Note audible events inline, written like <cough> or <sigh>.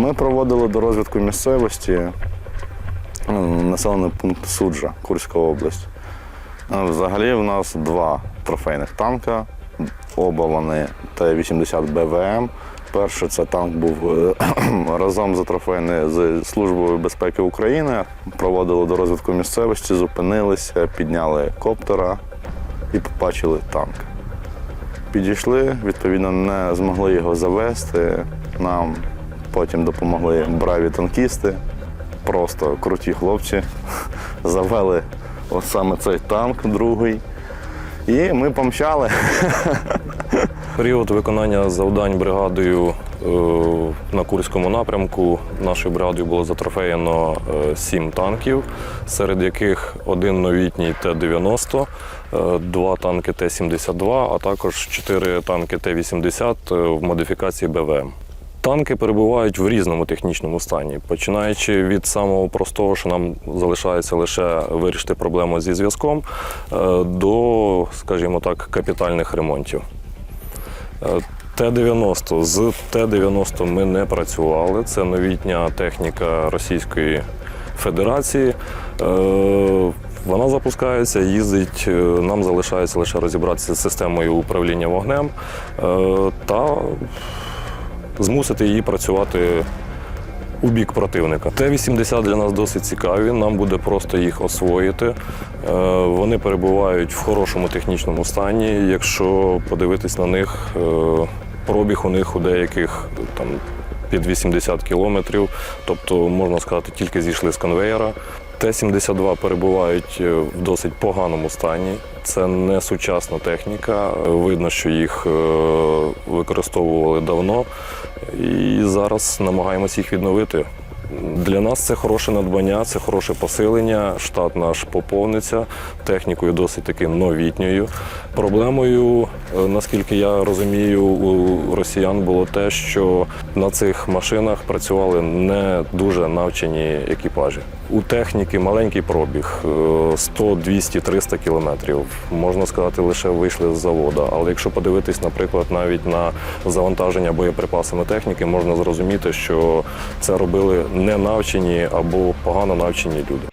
Ми проводили до розвідку місцевості ну, населений пункт Суджа, Курська область. Взагалі в нас два трофейних танка. Оба вони Т-80 БВМ. Перший це танк був е, <clears throat> разом затрофейний з Службою безпеки України. Проводили до розвідку місцевості, зупинилися, підняли коптера і побачили танк. Підійшли, відповідно, не змогли його завести. Нам потім допомогли браві танкісти, просто круті хлопці. <laughs> Завели от саме цей танк другий. І ми помчали. <laughs> Період виконання завдань бригадою е, на Курському напрямку нашою бригадою було затрофеєно е, сім танків, серед яких один новітній Т-90, е, два танки Т-72, а також чотири танки Т-80 е, в модифікації БВМ. Танки перебувають в різному технічному стані, починаючи від самого простого, що нам залишається лише вирішити проблему зі зв'язком, е, до, скажімо так, капітальних ремонтів. Е, Т-90. З Т-90 ми не працювали. Це новітня техніка Російської Федерації. Е, Вона запускається, їздить. Нам залишається лише розібратися з системою управління вогнем та змусити її працювати у бік противника. Т-80 для нас досить цікаві, нам буде просто їх освоїти. Е, Вони перебувають в хорошому технічному стані. Якщо подивитись на них, е, пробіг у них у деяких там під 80 кілометрів, тобто, можна сказати, тільки зійшли з конвейера. Т-72 перебувають е, в досить поганому стані. Це не сучасна техніка. Видно, що їх використовували давно, і зараз намагаємося їх відновити. Для нас це хороше надбання, це хороше посилення. Штат наш поповниться технікою досить таки новітньою. Проблемою, е, наскільки я розумію, у росіян було те, що на цих машинах працювали не дуже навчені екіпажі. У техніки маленький пробіг е, 100, 200, 300 кілометрів. Можна сказати, лише вийшли з заводу. Але якщо подивитись, наприклад, навіть на завантаження боєприпасами техніки, можна зрозуміти, що це робили не навчені або погано навчені люди.